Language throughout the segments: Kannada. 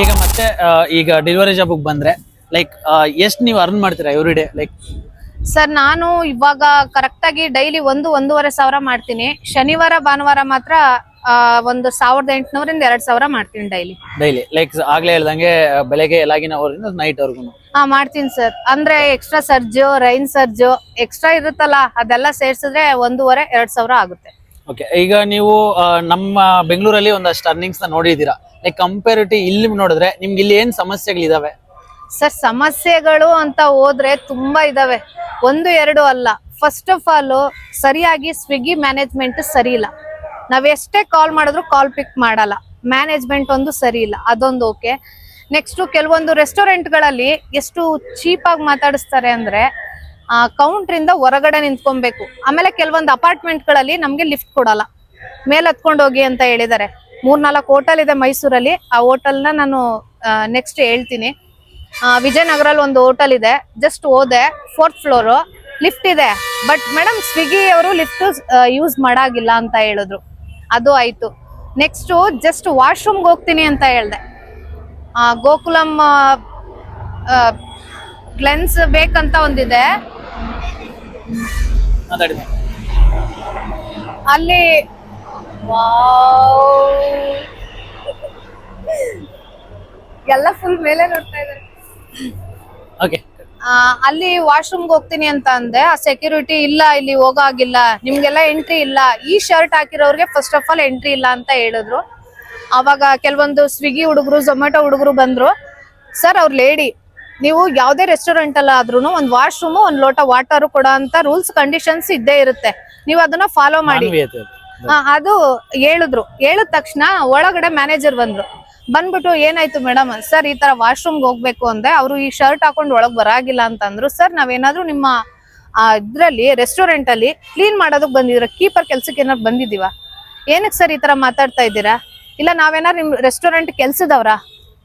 ಈಗ ಮತ್ತೆ ಈಗ ಡೆಲಿವರಿ ಜಾಬ್ಗೆ ಬಂದ್ರೆ ಲೈಕ್ ಎಷ್ಟು ನೀವು ಅರ್ನ್ ಮಾಡ್ತೀರಾ ಎವ್ರಿ ಡೇ ಲೈಕ್ ಸರ್ ನಾನು ಇವಾಗ ಕರೆಕ್ಟ್ ಆಗಿ ಡೈಲಿ ಒಂದು ಒಂದೂವರೆ ಸಾವಿರ ಮಾಡ್ತೀನಿ. ಶನಿವಾರ ಭಾನುವಾರ ಮಾತ್ರ ಆ, ಒಂದು ಸಾವಿರದ ಎಂಟುನೂರಿಂದ ಎರಡ್ ಸಾವಿರ ಮಾಡ್ತೀನಿ ಡೈಲಿ ಡೈಲಿ ಲೈಕ್ ಆಗ್ಲೇ ಹೇಳ್ದಂಗೆ ಬೆಳಗ್ಗೆ ಎಲ್ಲಾಗಿನ ಅವರಿಂದ ನೈಟ್ ವರ್ಗು ಹಾ ಮಾಡ್ತೀನಿ ಸರ್. ಅಂದ್ರೆ extra surge rain surge extra ಇರುತ್ತಲ್ಲ ಅದೆಲ್ಲ ಸೇರ್ಸಿದ್ರೆ ಒಂದೂವರೆ ಎರಡ್ ಸಾವಿರ ಆಗುತ್ತೆ. ಓಕೆ ಈಗ ನೀವು ಆ, ನಮ್ಮ ಬೆಂಗಳೂರಲ್ಲಿ ಒಂದಷ್ಟು ಅರ್ನಿಂಗ್ಸ್ನ ನೋಡಿದ್ದೀರಾ? ಲೈಕ್ ಕಂಪೇರಿಟಿ ಇಲ್ಲಿ ನೋಡಿದ್ರೆ ನಿಮ್ಗೆ ಇಲ್ಲಿ ಏನ್ ಸಮಸ್ಯೆಗಳಿದಾವೆ? ಸರ್, ಸಮಸ್ಯೆಗಳು ಅಂತ ಹೋದ್ರೆ ತುಂಬಾ ಇದಾವೆ. ಒಂದು, ಎರಡು ಅಲ್ಲ. ಫಸ್ಟ್ ಆಫ್ ಆಲ್ ಸರಿಯಾಗಿ ಸ್ವಿಗ್ಗಿ ಮ್ಯಾನೇಜ್ಮೆಂಟ್ ಸರಿ ಇಲ್ಲ. ನಾವ್ ಎಷ್ಟೇ ಕಾಲ್ ಮಾಡಿದ್ರು ಕಾಲ್ ಪಿಕ್ ಮಾಡಲ್ಲ. ಮ್ಯಾನೇಜ್ಮೆಂಟ್ ಒಂದು ಸರಿ ಇಲ್ಲ. ಅದೊಂದು ಓಕೆ ನೆಕ್ಸ್ಟ್ ಕೆಲವೊಂದು ರೆಸ್ಟೋರೆಂಟ್ಗಳಲ್ಲಿ ಎಷ್ಟು ಚೀಪ್ ಆಗಿ ಮಾತಾಡಿಸ್ತಾರೆ ಅಂದ್ರೆ ಕೌಂಟರ್ ಇಂದ ಹೊರಗಡೆ ನಿಂತ್ಕೊಬೇಕು. ಆಮೇಲೆ ಕೆಲವೊಂದು ಅಪಾರ್ಟ್ಮೆಂಟ್ಗಳಲ್ಲಿ ನಮ್ಗೆ ಲಿಫ್ಟ್ ಕೊಡಲ್ಲ. ಮೇಲ್ ಹತ್ಕೊಂಡು ಹೋಗಿ ಅಂತ ಹೇಳಿದ್ದಾರೆ. ಮೂರ್ನಾಲ್ಕು ಹೋಟೆಲ್ ಇದೆ ಮೈಸೂರಲ್ಲಿ. ಆ ಹೋಟೆಲ್ನ ನಾನು ನೆಕ್ಸ್ಟ್ ಹೇಳ್ತೀನಿ. ವಿಜಯನಗರಲ್ಲಿ ಒಂದು ಹೋಟೆಲ್ ಇದೆ. ಜಸ್ಟ್ ಹೋದೆ ಫೋರ್ತ್ ಫ್ಲೋರು ಲಿಫ್ಟ್ ಇದೆ. ಬಟ್ ಮೇಡಮ್ ಸ್ವಿಗ್ಗಿ ಅವರು ಲಿಫ್ಟ್ ಯೂಸ್ ಮಾಡಾಗಿಲ್ಲ ಅಂತ ಹೇಳಿದ್ರು. ಅದು ಆಯ್ತು. ನೆಕ್ಸ್ಟ್ ಜಸ್ಟ್ ವಾಶ್ರೂಮ್ಗೆ ಹೋಗ್ತೀನಿ ಅಂತ ಹೇಳ್ದೆ. ಗೋಕುಲಂ ಕ್ಲೆನ್ಸ್ ಬೇಕಂತ ಒಂದಿದೆ. ಅಲ್ಲಿ ವಾವ್. ಎಲ್ಲ ಫುಲ್ ಮೇಲೆ ನೋಡ್ತಾ ಇದ್ದಾರೆ. ಓಕೆ ಅಲ್ಲಿ ವಾಶ್ರೂಮ್ ಹೋಗ್ತೀನಿ ಅಂತ ಅಂದೆ. ಆ ಸೆಕ್ಯೂರಿಟಿ ಇಲ್ಲ ಇಲ್ಲಿ ಹೋಗಾಗಿಲ್ಲ ನಿಮ್ಗೆಲ್ಲ ಎಂಟ್ರಿ ಇಲ್ಲ. ಈ ಶರ್ಟ್ ಹಾಕಿರೋರ್ಗೆ ಫಸ್ಟ್ ಆಫ್ ಆಲ್ ಎಂಟ್ರಿ ಇಲ್ಲ ಅಂತ ಹೇಳಿದ್ರು. ಅವಾಗ ಕೆಲವೊಂದು ಸ್ವಿಗ್ಗಿ ಹುಡುಗರು ಝೊಮ್ಯಾಟೊ ಹುಡುಗರು ಬಂದ್ರು. ಸರ್ ಅವ್ರ ಲೇಡಿ ನೀವು ಯಾವುದೇ ರೆಸ್ಟೋರೆಂಟ್ ಅಲ್ಲ ಆದ್ರೂ ಒಂದ್ ವಾಶ್ರೂಮ್ ಒಂದು ಲೋಟ ವಾಟರ್ ಕೊಡೋ ಅಂತ ರೂಲ್ಸ್ ಕಂಡೀಷನ್ಸ್ ಇದ್ದೇ ಇರುತ್ತೆ. ನೀವು ಅದನ್ನ ಫಾಲೋ ಮಾಡಿ. ಅದು. ಹೇಳಿದ್ರು. ಹೇಳಿದ ತಕ್ಷಣ ಒಳಗಡೆ ಮ್ಯಾನೇಜರ್ ಬಂದ್ರು. ಬಂದ್ಬಿಟ್ಟು ಏನಾಯ್ತು ಮೇಡಮ್ ಸರ್ ಈ ತರ ವಾಶ್ರೂಮ್ಗೆ ಹೋಗ್ಬೇಕು ಅಂದ್ರೆ ಅವರು ಈ ಶರ್ಟ್ ಹಾಕೊಂಡು ಒಳಗ್ ಬರಾಗಿಲ್ಲ ಅಂತಂದ್ರು. ಸರ್ ನಾವೇನಾದ್ರು ನಿಮ್ಮ ಇದ್ರಲ್ಲಿ ರೆಸ್ಟೋರೆಂಟ್ ಅಲ್ಲಿ ಕ್ಲೀನ್ ಮಾಡೋದಕ್ ಬಂದಿದ್ರ ಕೀಪರ್ ಕೆಲ್ಸಕ್ಕೆ ಏನಾದ್ರು ಬಂದಿದೀವ ಏನಕ್ಕೆ ಸರ್ ಈ ತರ ಮಾತಾಡ್ತಾ ಇದ್ದೀರಾ? ಇಲ್ಲ ನಾವೇನಾದ್ರು ನಿಮ್ ರೆಸ್ಟೋರೆಂಟ್ ಕೆಲ್ಸದವ್ರ?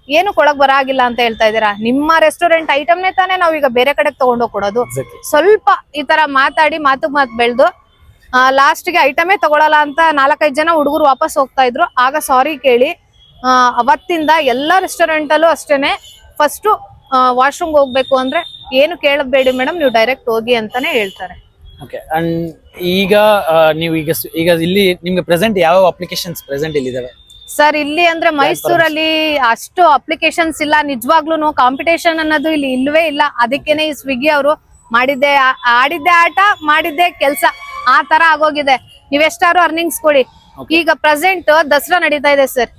ಏನು ಒಳಗ್ ಬರಾಗಿಲ್ಲ ಅಂತ ಹೇಳ್ತಾ ಇದ್ದೀರಾ? ನಿಮ್ಮ ರೆಸ್ಟೋರೆಂಟ್ ಐಟಮ್ನೇ ತಾನೇ ನಾವೀಗ ಬೇರೆ ಕಡೆ ತಗೊಂಡೋಗ್ ಕೊಡೋದು. ಸ್ವಲ್ಪ ಈ ತರ ಮಾತಾಡಿ ಮಾತು ಮಾತು ಬೆಳೆದು ಲಾಸ್ಟ್ಗೆ ಐಟಮೇ ತಗೊಳಲ್ಲ ಅಂತ ನಾಲ್ಕೈದು ಜನ ಹುಡುಗರು ವಾಪಸ್ ಹೋಗ್ತಾ ಇದ್ರು. ಆಗ ಸಾರಿ ಕೇಳಿ. ಅವತ್ತಿಂದ ಎಲ್ಲ ರೆಸ್ಟೋರೆಂಟ್ ಅಲ್ಲೂ ಅಷ್ಟೇನೆ. ಫಸ್ಟ್ ವಾಶ್ರೂಮ್ ಹೋಗ್ಬೇಕು ಅಂದ್ರೆ ಏನು ಕೇಳಬೇಡಿ ಮೇಡಮ್ ನೀವು ಡೈರೆಕ್ಟ್ ಹೋಗಿ ಅಂತಾನೆ ಹೇಳ್ತಾರೆ. ಓಕೆ ಅಂಡ್ ಈಗ ನೀವು ಈಗ ಈಗ ಇಲ್ಲಿ ನಿಮ್ಗೆ ಪ್ರೆಸೆಂಟ್ ಯಾವ ಅಪ್ಲಿಕೇಶನ್ಸ್ ಪ್ರೆಸೆಂಟ್ ಇಲ್ಲಿದ್ದಾವೆ ಸರ್ ಇಲ್ಲಿ ಅಂದ್ರೆ ಮೈಸೂರಲ್ಲಿ ಅಷ್ಟು ಅಪ್ಲಿಕೇಶನ್ಸ್ ಇಲ್ಲ. ನಿಜವಾಗ್ಲೂ ಕಾಂಪಿಟೇಷನ್ ಅನ್ನೋದು ಇಲ್ಲಿ ಇಲ್ವೇ ಇಲ್ಲ. ಅದಕ್ಕೇನೆ ಈ ಸ್ವಿಗ್ಗಿ ಅವರು ಮಾಡಿದ್ದೆ ಆಡಿದ್ದೆ ಆಟ ಮಾಡಿದ್ದೆ ಕೆಲ್ಸ. ಆ ತರ ಆಗೋಗಿದೆ. ನೀವೆಷ್ಟಾರು ಅರ್ನಿಂಗ್ಸ್ ಕೊಡಿ. ಈಗ ಪ್ರೆಸೆಂಟ್ ದಸರಾ ನಡೀತಾ ಇದೆ ಸರ್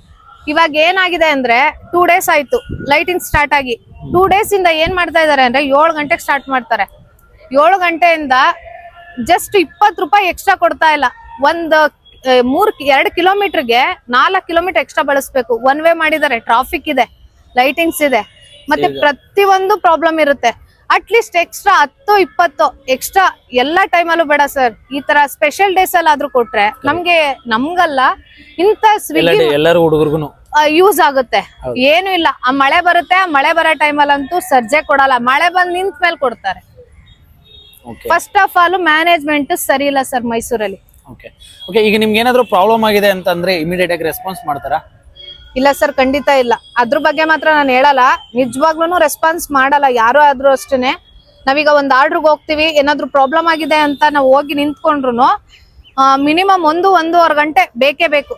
ಇವಾಗ ಏನಾಗಿದೆ ಅಂದ್ರೆ ಟೂ ಡೇಸ್ ಆಯ್ತು. ಲೈಟಿಂಗ್ ಸ್ಟಾರ್ಟ್ ಆಗಿ. ಟೂ ಡೇಸ್ ಇಂದ ಏನ್ ಮಾಡ್ತಾ ಇದಾರೆ ಅಂದ್ರೆ ಏಳು ಗಂಟೆಗೆ ಸ್ಟಾರ್ಟ್ ಮಾಡ್ತಾರೆ. ಏಳು ಗಂಟೆಯಿಂದ ಜಸ್ಟ್ ಇಪ್ಪತ್ತು ರೂಪಾಯಿ ಎಕ್ಸ್ಟ್ರಾ ಕೊಡ್ತಾ ಇಲ್ಲ. ಒಂದು ಮೂರ್ ಎರಡು ಕಿಲೋಮೀಟರ್ಗೆ ನಾಲ್ಕು ಕಿಲೋಮೀಟರ್ ಎಕ್ಸ್ಟ್ರಾ ಬಳಸ್ಬೇಕು. ಒನ್ ವೇ ಮಾಡಿದ್ದಾರೆ. ಟ್ರಾಫಿಕ್ ಇದೆ. ಲೈಟಿಂಗ್ಸ್ ಇದೆ. ಮತ್ತೆ ಪ್ರತಿ ಪ್ರತಿಯೊಂದು ಪ್ರಾಬ್ಲಮ್ ಇರುತ್ತೆ. ಅಟ್ಲೀಸ್ಟ್ ಎಕ್ಸ್ಟ್ರಾ ಹತ್ತು ಇಪ್ಪತ್ತು ಎಕ್ಸ್ಟ್ರಾ ಎಲ್ಲಾ ಟೈಮಲ್ಲೂ ಬೇಡ ಸರ್ ಈ ತರ ಸ್ಪೆಷಲ್ ಡೇಸ್ ಅಲ್ಲಿ ಆದ್ರೂ ಕೊಟ್ರೆ ನಮ್ಗೆ ನಮ್ಗಲ್ಲ ಇಂತ ಸ್ವಿಗ್ಗಿ ಎಲ್ಲರೂ ಯೂಸ್ ಆಗುತ್ತೆ. ಏನು ಇಲ್ಲ. ಆ ಮಳೆ ಬರುತ್ತೆ ಆ ಮಳೆ ಬರೋ ಟೈಮಲ್ಲಂತೂ ಸರ್ಜೆ ಕೊಡಲ್ಲ. ಮಳೆ ಬಂದ್ ನಿಂತ ಮೇಲೆ ಕೊಡ್ತಾರೆ. ಫಸ್ಟ್ ಆಫ್ ಆಲ್ ಮ್ಯಾನೇಜ್ಮೆಂಟ್ ಸರಿ ಇಲ್ಲ ಸರ್ ಮೈಸೂರಲ್ಲಿ. ಓಕೆ ಓಕೆ ಈಗ ನಿಮ್ಗೆ ಏನಾದರೂ ಪ್ರಾಬ್ಲಮ್ ಆಗಿದೆ ಅಂತಂದ್ರೆ ಇಮಿಡಿಯೇಟ್ ಆಗಿ ರೆಸ್ಪಾನ್ಸ್ ಮಾಡ್ತಾರಾ? ಇಲ್ಲ ಸರ್ ಖಂಡಿತ ಇಲ್ಲ. ಅದ್ರ ಬಗ್ಗೆ ಮಾತ್ರ ನಾನು ಹೇಳಲ್ಲ. ನಿಜವಾಗ್ಲೂ ರೆಸ್ಪಾನ್ಸ್ ಮಾಡಲ್ಲ. ಯಾರು ಆದ್ರೂ ಅಷ್ಟೇನೆ. ನಾವೀಗ ಒಂದ್ ಆರ್ಡ್ರಿಗೆ ಹೋಗ್ತೀವಿ. ಏನಾದ್ರು ಪ್ರಾಬ್ಲಮ್ ಆಗಿದೆ ಅಂತ ನಾವು ಹೋಗಿ ನಿಂತ್ಕೊಂಡ್ರು ಮಿನಿಮಮ್ ಒಂದು ಒಂದೂವರೆ ಗಂಟೆ ಬೇಕೇ ಬೇಕು.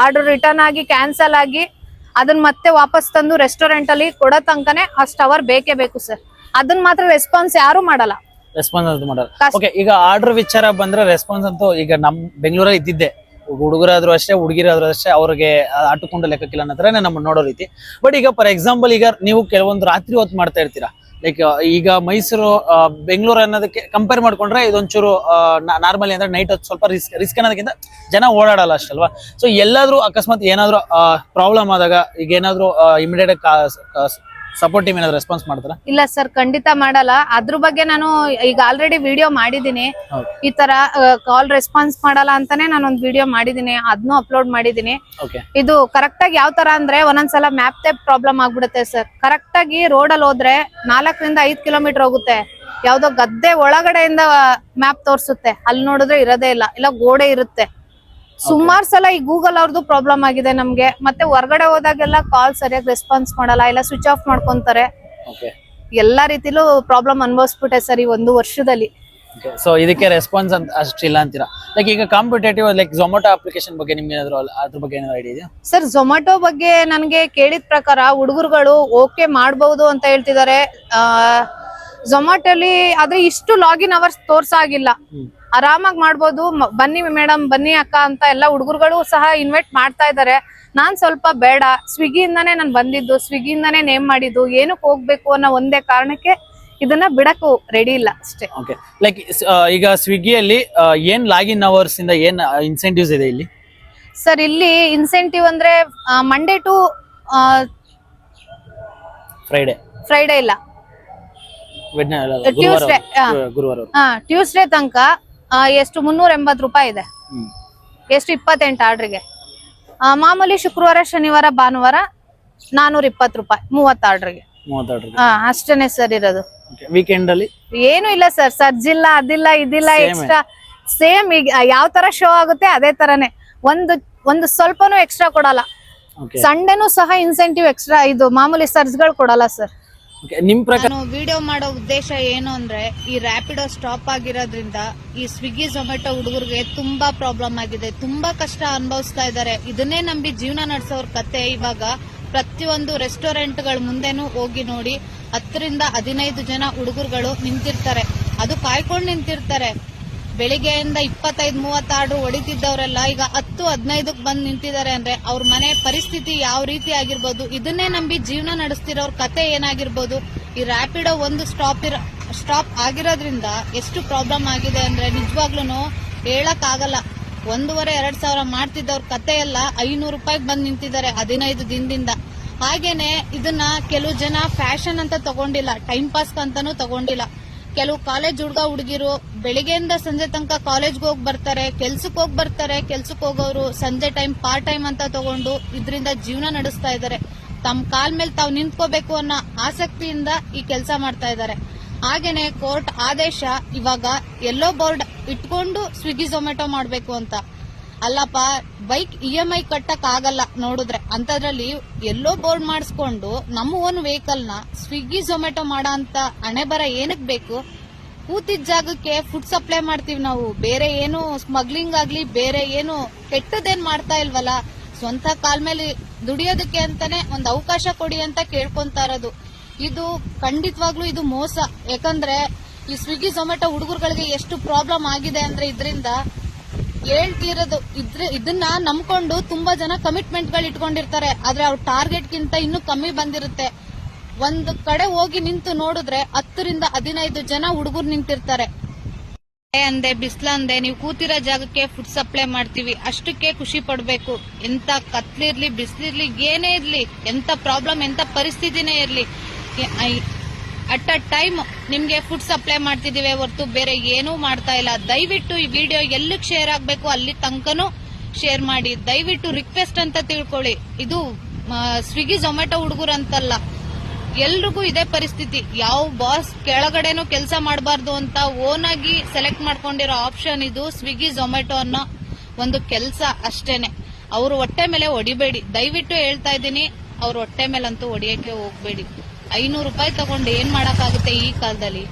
ಆರ್ಡರ್ ರಿಟರ್ನ್ ಆಗಿ ಕ್ಯಾನ್ಸಲ್ ಆಗಿ ಅದನ್ನ ಮತ್ತೆ ವಾಪಸ್ ತಂದು ರೆಸ್ಟೋರೆಂಟ್ ಅಲ್ಲಿ ಕೊಡೋ ತನಕನೇ ಅಷ್ಟು ಅವರ್ ಬೇಕೇ ಬೇಕು ಸರ್. ಅದನ್ನ ಮಾತ್ರ ರೆಸ್ಪಾನ್ಸ್ ಯಾರು ಮಾಡಲ್ಲ. ರೆಸ್ಪಾನ್ಸ್ ಅಂತ ಮಾಡಲ್ಲ. ಓಕೆ ಈಗ ಆರ್ಡರ್ ವಿಚಾರ ಬಂದ್ರೆ ರೆಸ್ಪಾನ್ಸ್ ಅಂತೂ ಈಗ ನಮ್ ಬೆಂಗಳೂರಲ್ಲಿ ಇದ್ದಿದ್ದೆ. ಹುಡುಗರಾದ್ರೂ ಅಷ್ಟೇ, ಹುಡುಗಿರಾದ್ರೂ ಅಷ್ಟೇ ಅವ್ರಿಗೆ ಆಟಕೊಂಡು ಲೆಕ್ಕಕ್ಕಿಲ್ಲ ಅನ್ನೋ ನಮ್ಮ ನೋಡೋ ರೀತಿ. ಬಟ್ ಈಗ ಫಾರ್ ಎಕ್ಸಾಂಪಲ್ ಈಗ ನೀವು ಕೆಲವೊಂದು ರಾತ್ರಿ ಹೊತ್ತು ಮಾಡ್ತಾ ಇರ್ತೀರಾ? ಲೈಕ್ ಈಗ ಮೈಸೂರು ಬೆಂಗಳೂರು ಅನ್ನೋದಕ್ಕೆ ಕಂಪೇರ್ ಮಾಡ್ಕೊಂಡ್ರೆ ಇದೊಂಚೂರು ನಾರ್ಮಲಿ ಅಂದ್ರೆ ನೈಟ್ ಹೊತ್ತು ಸ್ವಲ್ಪ ರಿಸ್ಕ್ ರಿಸ್ಕ್ ಅನ್ನೋದಕ್ಕಿಂತ ಜನ ಓಡಾಡಲ್ಲ ಅಷ್ಟಲ್ವಾ? ಸೊ ಎಲ್ಲಾದ್ರೂ ಅಕಸ್ಮಾತ್ ಏನಾದ್ರೂ ಪ್ರಾಬ್ಲಮ್ ಆದಾಗ, ಈಗ ಏನಾದ್ರೂ ಇಮಿಡಿಯೇಟ್ ಸಪೋರ್ಟ್ ಟೀಮ್ ಏನಾದ್ರು ರೆಸ್ಪಾನ್ಸ್ ಮಾಡ್ತಾರಾ? ಇಲ್ಲ ಸರ್ ಖಂಡಿತ ಮಾಡಲ್ಲ. ಅದ್ರ ಬಗ್ಗೆ ನಾನು ಈಗ ಆಲ್ರೆಡಿ ವಿಡಿಯೋ ಮಾಡಿದೀನಿ ಹೌದು. ಈ ತರ ಕಾಲ್ ರೆಸ್ಪಾನ್ಸ್ ಮಾಡಲ್ಲ ಅಂತಾನೆ ನಾನು ಒಂದು ವಿಡಿಯೋ ಮಾಡಿದೀನಿ ಅದನ್ನು ಅಪ್ಲೋಡ್ ಮಾಡಿದೀನಿ ಓಕೆ ಇದು ಕರೆಕ್ಟ್ ಆಗಿ ಯಾವ ತರ ಅಂದ್ರೆ ಒಂದೊಂದ್ಸಲ ಮ್ಯಾಪ್ ಟೈಪ್ ಪ್ರಾಬ್ಲಮ್ ಆಗ್ಬಿಡುತ್ತೆ ಸರ್. ಕರೆಕ್ಟ್ ಆಗಿ ರೋಡ್ ಅಲ್ಲಿ ಹೋದ್ರೆ ನಾಲ್ಕರಿಂದ ಐದ್ ಕಿಲೋಮೀಟರ್ ಹೋಗುತ್ತೆ. ಯಾವ್ದೋ ಗದ್ದೆ ಒಳಗಡೆಯಿಂದ ಮ್ಯಾಪ್ ತೋರ್ಸುತ್ತೆ. ಅಲ್ಲಿ ನೋಡಿದ್ರೆ ಇರೋದೇ ಇಲ್ಲ. ಇಲ್ಲ ಗೋಡೆ ಇರುತ್ತೆ. ಸುಮಾರ್ ಸಲ ಈ ಗೂಗಲ್ ಅವ್ರದ್ದು ಪ್ರಾಬ್ಲಮ್ ಆಗಿದೆ ನಮ್ಗೆ. ಮತ್ತೆ ಹೊರಗಡೆ ಹೋದಾಗೆಲ್ಲ ಕಾಲ್ ಸರಿಯಾಗಿ ರೆಸ್ಪಾನ್ಸ್ ಮಾಡಲ್ಲ ಇಲ್ಲ ಸ್ವಿಚ್ ಆಫ್ ಮಾಡ್ಕೊಂತಾರೆ. ಓಕೆ ಎಲ್ಲಾ ರೀತಿಲೂ ಪ್ರಾಬ್ಲಮ್ ಅನ್ಭವಿಸ್ಬಿಟ್ಟೆ ಸರ್ ಈ ಒಂದು ವರ್ಷದಲ್ಲಿ. ಸೊ ಇದಕ್ಕೆ ರೆಸ್ಪಾನ್ಸ್ ಅಂತ ಅಷ್ಟಿಲ್ಲ ಅಂತೀರಾ? ಲೈಕ್ ಈಗ ಕಾಂಪಿಟೇಟಿವ್ ಲೈಕ್ ಝೊಮ್ಯಾಟೊ ಅಪ್ಲಿಕೇಶನ್ ಬಗ್ಗೆ ನಿಮ್ಗೆ ಏನಾದ್ರು ಅದ್ರ ಬಗ್ಗೆ ಏನಾದ್ರು ಐಡಿಯಾ ಇದೆಯಾ? ಸರ್ ಝೊಮ್ಯಾಟೊ ಬಗ್ಗೆ ನನಗೆ ಕೇಳಿದ ಪ್ರಕಾರ ಹುಡುಗರುಗಳು ಓಕೆ ಮಾಡಬಹುದು ಅಂತ ಹೇಳ್ತಿದ್ದಾರೆ. ಅಲ್ಲಿ ಆದ್ರೆ ಇಷ್ಟು ಲಾಗಿನ್ ಅವರ್ಸ್ ತೋರ್ಸಾಗಿಲ್ಲ. ಆರಾಮಾಗಿ ಮಾಡ್ಬೋದು. ಬನ್ನಿ ಮೇಡಮ್ ಬನ್ನಿ ಅಕ್ಕ ಅಂತ ಎಲ್ಲ ಹುಡುಗರುಗಳು ಸಹ ಇನ್ವೈಟ್ ಮಾಡ್ತಾ ಇದ್ದಾರೆ ನಾನ್ ಸ್ವಲ್ಪ ಬೇಡ. ಸ್ವಿಗ್ಗಿಯಿಂದಾನೇ ನಾನು ಬಂದಿದ್ದು. ಸ್ವಿಗ್ಗಿಯಿಂದಾನೇ ನೇಮ್ ಮಾಡಿದ್ದು. ಏನಕ್ಕೆ ಹೋಗ್ಬೇಕು ಅನ್ನೋ ಒಂದೇ ಕಾರಣಕ್ಕೆ ಇದನ್ನ ಬಿಡಕ್ಕೂ ರೆಡಿ ಇಲ್ಲ ಅಷ್ಟೇ. ಓಕೆ ಲೈಕ್ ಈಗ ಸ್ವಿಗ್ಗಿಯಲ್ಲಿ ಏನ್ ಲಾಗಿನ್ ಅವರ್ಸ್ ಇಂದ ಏನ್ ಇನ್ಸೆಂಟಿವ್ಸ್ ಇದೆ ಇಲ್ಲಿ? ಸರ್ ಇಲ್ಲಿ ಇನ್ಸೆಂಟಿವ್ ಅಂದ್ರೆ ಮಂಡೇ ಟು ಫ್ರೈಡೆ ಫ್ರೈಡೇ ಇಲ್ಲ. ಟ್ಯೂಸ್ಡೇ. ಗುರುವಾರ ಟ್ಯೂಸ್ಡೇ ತನಕ ಎಷ್ಟು? ಮುನ್ನೂರ ಎಂಬತ್ ರೂಪಾಯಿ ಇದೆ. ಎಷ್ಟು? ಇಪ್ಪತ್ತೆಂಟು ಆರ್ಡ್ರಿಗೆ. ಮಾಮೂಲಿ ಶುಕ್ರವಾರ ಶನಿವಾರ ಭಾನುವಾರ ನಾನೂರ ಇಪ್ಪತ್ತು ರೂಪಾಯಿ ಮೂವತ್ತು ಆರ್ಡ್ರಿಗೆ. ಹಾ ಅಷ್ಟೇನೆ ಸರ್ ಇರೋದು. ವೀಕೆಂಡ್ ಅಲ್ಲಿ? ಏನು ಇಲ್ಲ ಸರ್. ಸರ್ಜಿಲ್ಲ ಅದಿಲ್ಲ ಇದಿಲ್ಲ ಎಕ್ಸ್ಟ್ರಾ ಸೇಮ್ ಈಗ ಯಾವ ತರ ಶೋ ಆಗುತ್ತೆ ಅದೇ ತರನೇ. ಒಂದು ಒಂದು ಸ್ವಲ್ಪನೂ ಎಕ್ಸ್ಟ್ರಾ ಕೊಡಲ್ಲ. ಸಂಡೇನು ಸಹ ಇನ್ಸೆಂಟಿವ್ ಎಕ್ಸ್ಟ್ರಾ ಇದು ಮಾಮೂಲಿ ಸರ್ಜ್ಗಳು ಕೊಡಲ್ಲ ಸರ್. ನಿಮ್ ಪ್ರಕಾರ ನಾನು ವಿಡಿಯೋ ಮಾಡೋ ಉದ್ದೇಶ ಏನು ಅಂದ್ರೆ, ಈ ರಾಪಿಡೋ ಸ್ಟಾಪ್ ಆಗಿರೋದ್ರಿಂದ ಈ ಸ್ವಿಗ್ಗಿ ಝೊಮ್ಯಾಟೊ ಹುಡುಗರಿಗೆ ತುಂಬಾ ಪ್ರಾಬ್ಲಮ್ ಆಗಿದೆ. ತುಂಬಾ ಕಷ್ಟ ಅನುಭವಿಸ್ತಾ ಇದ್ದಾರೆ. ಇದನ್ನೇ ನಂಬಿ ಜೀವನ ನಡೆಸೋರ್ ಕತೆ ಇವಾಗ ಪ್ರತಿಯೊಂದು ರೆಸ್ಟೋರೆಂಟ್ಗಳ ಮುಂದೆನೂ ಹೋಗಿ ನೋಡಿ ಹತ್ತರಿಂದ ಹದಿನೈದು ಜನ ಹುಡುಗರುಗಳು ನಿಂತಿರ್ತಾರೆ. ಅದು ಕಾಯ್ಕೊಂಡು ನಿಂತಿರ್ತಾರೆ. ಬೆಳಿಗ್ಗೆಯಿಂದ ಇಪ್ಪತ್ತೈದು ಮೂವತ್ತು ಆರ್ಡರ್ ಹೊಡಿತಿದ್ದವರೆಲ್ಲ ಈಗ ಹತ್ತು, ಹದಿನೈದಕ್ಕೆ ಬಂದು ನಿಂತಿದ್ದಾರೆ ಅಂದ್ರೆ ಅವ್ರ ಮನೆ ಪರಿಸ್ಥಿತಿ ಯಾವ ರೀತಿ ಆಗಿರ್ಬೋದು, ಇದನ್ನೇ ನಂಬಿ ಜೀವನ ನಡೆಸ್ತಿರೋರ್ ಕತೆ ಏನಾಗಿರ್ಬೋದು, ಈ ರ್ಯಾಪಿಡೋ ಒಂದು ಸ್ಟಾಪ್ ಇರ ಸ್ಟಾಪ್ ಆಗಿರೋದ್ರಿಂದ ಎಷ್ಟು ಪ್ರಾಬ್ಲಮ್ ಆಗಿದೆ ಅಂದ್ರೆ ನಿಜವಾಗ್ಲೂ ಹೇಳಕ್ ಆಗಲ್ಲ ಒಂದೂವರೆ, ಎರಡು ಸಾವಿರ ಮಾಡ್ತಿದ್ದವ್ರ ಕತೆ ಎಲ್ಲ ಐನೂರು ರೂಪಾಯಿಗೆ ಬಂದು ನಿಂತಿದ್ದಾರೆ ಹದಿನೈದು ದಿನದಿಂದ. ಹಾಗೇನೆ ಇದನ್ನ ಕೆಲವು ಜನ ಫ್ಯಾಷನ್ ಅಂತ ತಗೊಂಡಿಲ್ಲ ಟೈಮ್ ಪಾಸ್ ಅಂತಾನೂ ತಗೊಂಡಿಲ್ಲ. ಕೆಲವು ಕಾಲೇಜ್ ಹುಡುಗ ಹುಡುಗಿರು ಬೆಳಿಗ್ಗೆಯಿಂದ ಸಂಜೆ ತನಕ ಕಾಲೇಜ್ಗೆ ಹೋಗಿ ಬರ್ತಾರೆ, ಕೆಲ್ಸಕ್ಕೆ ಹೋಗಿ ಬರ್ತಾರೆ, ಕೆಲ್ಸಕ್ಕೆ ಹೋಗೋರು ಸಂಜೆ ಟೈಮ್, ಪಾರ್ಟ್ ಟೈಮ್ ಅಂತ ತಗೊಂಡು ಇದರಿಂದ ಜೀವನ ನಡೆಸ್ತಾ ಇದ್ದಾರೆ. ತಮ್ಮ ಕಾಲ್ ಮೇಲೆ ತಾವು ನಿಂತ್ಕೋಬೇಕು ಅನ್ನೋ ಆಸಕ್ತಿಯಿಂದ ಈ ಕೆಲಸ ಮಾಡ್ತಾ ಇದ್ದಾರೆ. ಹಾಗೇನೆ ಕೋರ್ಟ್ ಆದೇಶ ಇವಾಗ ಎಲ್ಲೋ ಬೋರ್ಡ್ ಇಟ್ಕೊಂಡು ಸ್ವಿಗ್ಗಿ ಝೊಮ್ಯಾಟೊ ಮಾಡಬೇಕು ಅಂತ. ಅಲ್ಲಪ್ಪ, ಬೈಕ್ ಇ ಎಂ ಐ ಕಟ್ಟಕ್ ಆಗಲ್ಲ ನೋಡಿದ್ರೆ. ಅಂತದ್ರಲ್ಲಿ ಎಲ್ಲೋ ಬೋರ್ಡ್ ಮಾಡಿಸ್ಕೊಂಡು ನಮ್ಮ ಓನ್ ವೆಹಿಕಲ್ನ ಸ್ವಿಗ್ಗಿ ಝೊಮ್ಯಾಟೊ ಮಾಡೋ ಅಂತ ಹಣೆ ಬರ ಏನಕ್ ಬೇಕು? ಕೂತಿದ್ದ ಜಾಗಕ್ಕೆ ಫುಡ್ ಸಪ್ಲೈ ಮಾಡ್ತೀವಿ ನಾವು. ಬೇರೆ ಏನು ಸ್ಮಗ್ಲಿಂಗ್ ಆಗ್ಲಿ, ಬೇರೆ ಏನು ಕೆಟ್ಟದೇನ್ ಮಾಡ್ತಾ ಇಲ್ವಲ್ಲ, ಸ್ವಂತ ಕಾಲ್ ಮೇಲೆ ದುಡಿಯೋದಕ್ಕೆ ಅಂತಾನೆ ಒಂದು ಅವಕಾಶ ಕೊಡಿ ಅಂತ ಕೇಳ್ಕೊಂತಾ ಇರೋದು. ಇದು ಖಂಡಿತವಾಗ್ಲೂ ಇದು ಮೋಸ. ಯಾಕಂದ್ರೆ ಈ ಸ್ವಿಗ್ಗಿ ಝೊಮ್ಯಾಟೊ ಹುಡುಗರುಗಳಿಗೆ ಎಷ್ಟು ಪ್ರಾಬ್ಲಮ್ ಆಗಿದೆ ಅಂದ್ರೆ ಇದರಿಂದ ಹೇಳ್ತಿರೋದು, ಇದ್ರ ಇದನ್ನ ನಂಬ್ಕೊಂಡು ತುಂಬಾ ಜನ ಕಮಿಟ್ಮೆಂಟ್ಗಳು ಇಟ್ಕೊಂಡಿರ್ತಾರೆ ಆದ್ರೆ ಅವ್ರ ಟಾರ್ಗೆಟ್ ಗಿಂತ ಇನ್ನೂ ಕಮ್ಮಿ ಬಂದಿರುತ್ತೆ. ಒಂದು ಕಡೆ ಹೋಗಿ ನಿಂತು ನೋಡಿದ್ರೆ ಹತ್ತರಿಂದ ಹದಿನೈದು ಜನ ಹುಡುಗರು ನಿಂತಿರ್ತಾರೆ. ಅಂದೆ ಬಿಸ್ಲಂದೆ ನೀವು ಕೂತಿರೋ ಜಾಗಕ್ಕೆ ಫುಡ್ ಸಪ್ಲೈ ಮಾಡ್ತೀವಿ, ಅಷ್ಟಕ್ಕೆ ಖುಷಿ ಪಡಬೇಕು. ಎಂತ ಕತ್ಲಿರ್ಲಿ, ಬಿಸ್ಲಿರ್ಲಿ, ಏನೇ ಇರ್ಲಿ, ಎಂತ ಪ್ರಾಬ್ಲಮ್ ಎಂತ ಪರಿಸ್ಥಿತಿನೇ ಇರ್ಲಿ. ಅಟ್ ಅ ಟೈಮ್ ನಿಮ್ಗೆ ಫುಡ್ ಸಪ್ಲೈ ಮಾಡ್ತಿದೀವಿ ಹೊರತು ಬೇರೆ ಏನೂ ಮಾಡ್ತಾ ಇಲ್ಲ. ದಯವಿಟ್ಟು ಈ ವಿಡಿಯೋ ಎಲ್ಲಿಗೆ ಶೇರ್ ಆಗ್ಬೇಕು ಅಲ್ಲಿ ತನಕನೂ ಶೇರ್ ಮಾಡಿ. ದಯವಿಟ್ಟು ರಿಕ್ವೆಸ್ಟ್ ಅಂತ ತಿಳ್ಕೊಳ್ಳಿ. ಇದು ಸ್ವಿಗ್ಗಿ ಝೊಮ್ಯಾಟೊ ಹುಡುಗರು ಅಂತಲ್ಲ. ಎಲ್ರಿಗೂ ಇದೇ ಪರಿಸ್ಥಿತಿ. ಯಾವ ಬಾಸ್ ಕೆಳಗಡೆನೂ ಕೆಲಸ ಮಾಡಬಾರ್ದು ಅಂತ ಓನ್ ಆಗಿ ಸೆಲೆಕ್ಟ್ ಮಾಡ್ಕೊಂಡಿರೋ ಆಪ್ಷನ್ ಇದು ಸ್ವಿಗ್ಗಿ ಝೊಮ್ಯಾಟೊ ಅನ್ನೋ ಒಂದು ಕೆಲಸ ಅಷ್ಟೇನೆ. ಅವರು ಹೊಟ್ಟೆ ಮೇಲೆ ಹೊಡಿಬೇಡಿ. ದಯವಿಟ್ಟು ಹೇಳ್ತಾ ಇದ್ದೀನಿ, ಅವ್ರ ಹೊಟ್ಟೆ ಮೇಲಂತೂ ಹೊಡಿಯಕ್ಕೆ ಹೋಗ್ಬೇಡಿ. ಐನೂರು ರೂಪಾಯಿ ತಗೊಂಡು ಏನ್ ಮಾಡಕ್ಕಾಗುತ್ತೆ ಈ ಕಾಲದಲ್ಲಿ?